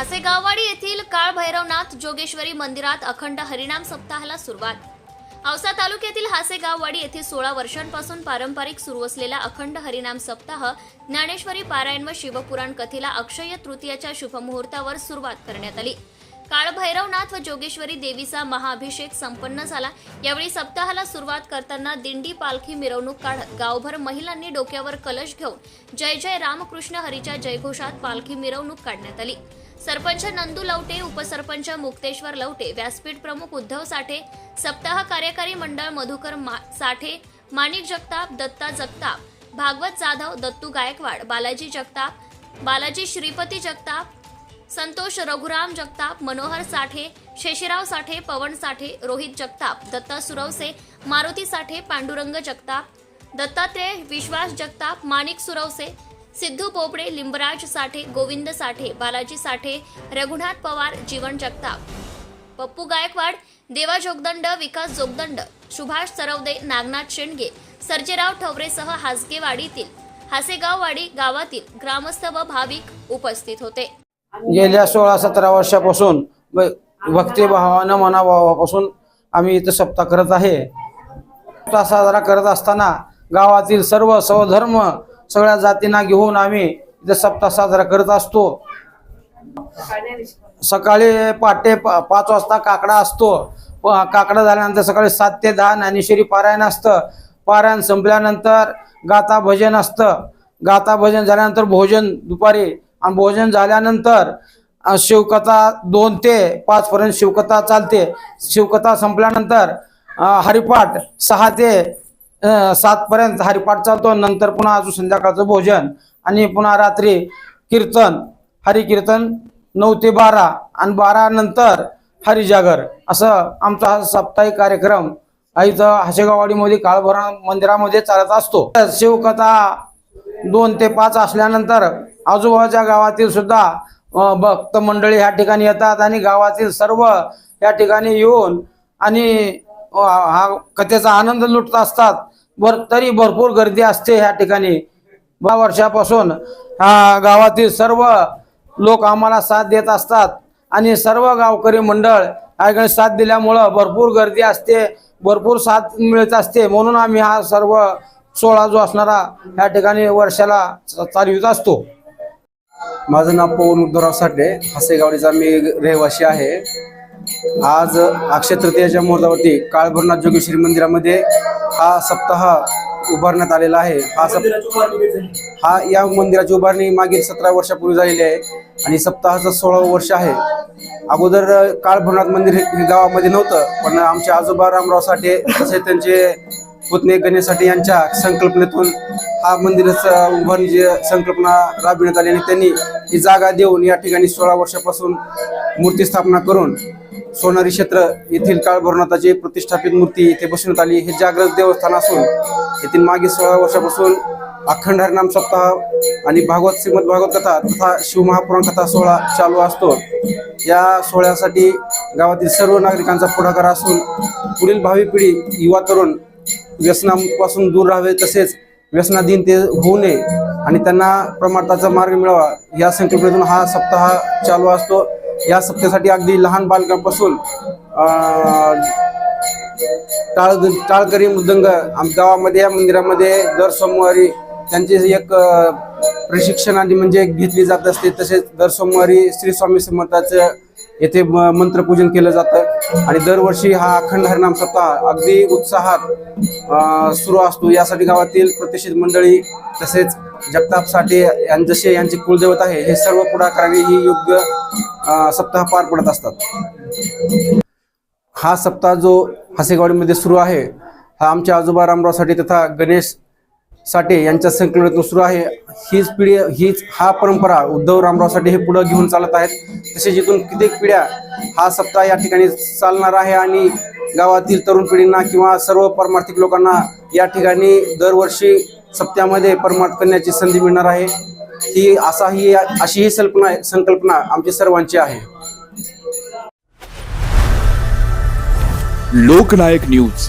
हासेगाववाडी येथील काळ भैरवनाथ जोगेश्वरी मंदिरात अखंड हरिनाम सप्ताहाला सुरुवात. औसा तालुक्यातील हासेगाववाडी येथे सोळा वर्षांपासून पारंपरिक सुरू असलेला अखंड हरिनाम सप्ताह ज्ञानेश्वरी पारायण व शिवपुराण कथेला अक्षय तृतीयाच्या शुभमुहूर्तावर सुरुवात करण्यात आली. काळभैरवनाथ व जोगेश्वरी देवीचा महाअभिषेक संपन्न झाला. यावेळी सप्ताहाला सुरुवात करताना दिंडी पालखी मिरवणूक काढत गावभर महिलांनी डोक्यावर कलश घेऊन जय जय रामकृष्ण हरीच्या जयघोषात पालखी मिरवणूक काढण्यात आली. सरपंच नंदू लवटे उपसरपंच मुक्तेश्वर लवटे व्यासपीठ प्रमुख उद्धव साठे सप्ताह कार्यकारी मंडळ मधुकर मा- साठे माणिक जगताप दत्ता जगताप भागवत जाधव दत्तू गायकवाड बालाजी जगताप बालाजी श्रीपती जगताप संतोष रघुराम जगताप मनोहर साठे शेषराव साठे पवन साठे रोहित जगताप दत्ता सुरवसे मारुती साठे पांडुरंग जगताप दत्तात्रेय विश्वास जगताप माणिक सुरवसे सिद्धू पोपडे लिंबराज साठे गोविंद साठे बालाजी साठे रघुनाथ पवार जीवन जगताप. पप्पू गायकवाड देवा जोगदंड विकास जोगदंड सुभाष सरवदे नागनाथ शेंडगे सर्जेराव ठवरेसह हासगेवाडीतील हासेगाववाडी गावातील ग्रामस्थ व भाविक उपस्थित होते. गेल्या सोळा सतरा वर्षापासून भक्तिभावानं मनाभावापासून आम्ही इथं सप्ताह करत आहे. सप्ताह साजरा करत असताना गावातील सर्व स्वधर्म सगळ्या जातींना घेऊन आम्ही इथं सप्ताह साजरा करत असतो. सकाळी पहाटे पाच वाजता काकडा असतो. प- काकडा झाल्यानंतर सकाळी सात ते दहा ज्ञानेश्वरी पारायण असतं. पारायण संपल्यानंतर गाता भजन असतं. गाता भजन झाल्यानंतर भोजन दुपारी आणि भोजन झाल्यानंतर शिवकथा दोन ते पाच पर्यंत शिवकथा चालते. शिवकथा संपल्यानंतर हरिपाठ सहा ते सात पर्यंत हरिपाठ चालतो. नंतर पुन्हा अजून संध्याकाळचं भोजन आणि पुन्हा रात्री कीर्तन हरिकीर्तन नऊ ते बारा आणि बारा नंतर हरिजागर. असं आमचा हा साप्ताहिक कार्यक्रम इथं हसेगाववाडीमध्ये काळभरा मंदिरामध्ये चालत असतो. शिवकथा दोन ते पाच असल्यानंतर आजूबाजूच्या गावातील सुद्धा भक्त मंडळी ह्या ठिकाणी येतात आणि गावातील सर्व या ठिकाणी येऊन आणि हा कथेचा आनंद लुटत असतात. बर तरी भरपूर गर्दी असते ह्या ठिकाणी. बा वर्षापासून हा गावातील सर्व लोक आम्हाला साथ देत असतात आणि सर्व गावकरी मंडळ याकडे साथ दिल्यामुळं भरपूर गर्दी असते भरपूर साथ मिळत असते. म्हणून आम्ही हा सर्व सोहळा जो असणारा ह्या ठिकाणी वर्षाला चालवित असतो. माझं नाव पवन उद्धवराव साठे. हसेगावडीचा मी रहिवासी आहे. आज अक्षय तृतीयाच्या मुहूर्तावरती काळभरनाथ जोगेश्वरी मंदिरामध्ये हा सप्ताह उभारण्यात आलेला आहे. हा सप हा या मंदिराची उभारणी मागील सतरा वर्षापूर्वी झालेली आहे आणि सप्ताहाचं सोळावं वर्ष आहे. अगोदर काळभरनाथ मंदिर हे गावामध्ये नव्हतं पण आमचे आजोबा रामराव साठे तसे त्यांचे पुतणे गणेश साठे यांच्या संकल्पनेतून हा मंदिराचं उभारणीची संकल्पना राबविण्यात आली आणि त्यांनी ही जागा देऊन या ठिकाणी सोळा वर्षापासून मूर्ती स्थापना करून सोनारी क्षेत्र येथील काळभरनाथाची प्रतिष्ठापित मूर्ती इथे बसवण्यात आली. हे जागृत देवस्थान असून येथील मागील सोळा वर्षापासून अखंड हरिनाम सप्ताह आणि भागवत श्रीमद भागवत कथा तथा शिवमहापुराण कथा सोहळा चालू असतो. या सोहळ्यासाठी गावातील सर्व नागरिकांचा पुढाकार असून पुढील भावी पिढी युवा तरुण व्यसनापासून दूर राहावे तसेच व्यसनाधीन ते होऊ नये. आणि त्यांना प्रमाणाचा मार्ग मिळावा. या संकल्पनेतून हा सप्ताह चालू असतो. या सप्ताहासाठी अगदी लहान बालकांपासून टाळ टाळकरी मृदंग आम गावामध्ये या मंदिरामध्ये दर सोमवारी त्यांचे एक प्रशिक्षण आणि म्हणजे घेतली जात असते. तसेच दर सोमवारी श्री स्वामी समर्थाचं येथे म- मंत्रपूजन केलं जातं. आणि दरवर्षी हा अखंड हरिनाम सप्ताह अगदी उत्साहात सुरू असतो. यासाठी गावातील प्रतिष्ठित मंडळी तसेच जगताप साठे यां जसे यांचे कुलदैवत आहे हे सर्व पुढाकाराने ही योग्य सप्ताह पार पडत असतात. हा सप्ताह जो हसेगावडीमध्ये सुरू आहे हा आमच्या आजोबा रामराव साठे तथा गणेश साठे यांच्या संकलनातून सुरू आहे. हीच पिढी हीच हा परंपरा उद्धव रामराव साठे हे पुढे घेऊन चालत आहेत. तसेच इथून कित्येक पिढ्या हा सप्ताह या ठिकाणी चालणार आहे आणि गावातील तरुण पिढींना किंवा सर्व परमार्थिक लोकांना या ठिकाणी दरवर्षी सप्त्यामध्ये परमार्थ करण्याची संधी मिळणार आहे. ही असा ही अशी ही संकल्पना संकल्पना आमची सर्वांची आहे. लोकनायक न्यूज.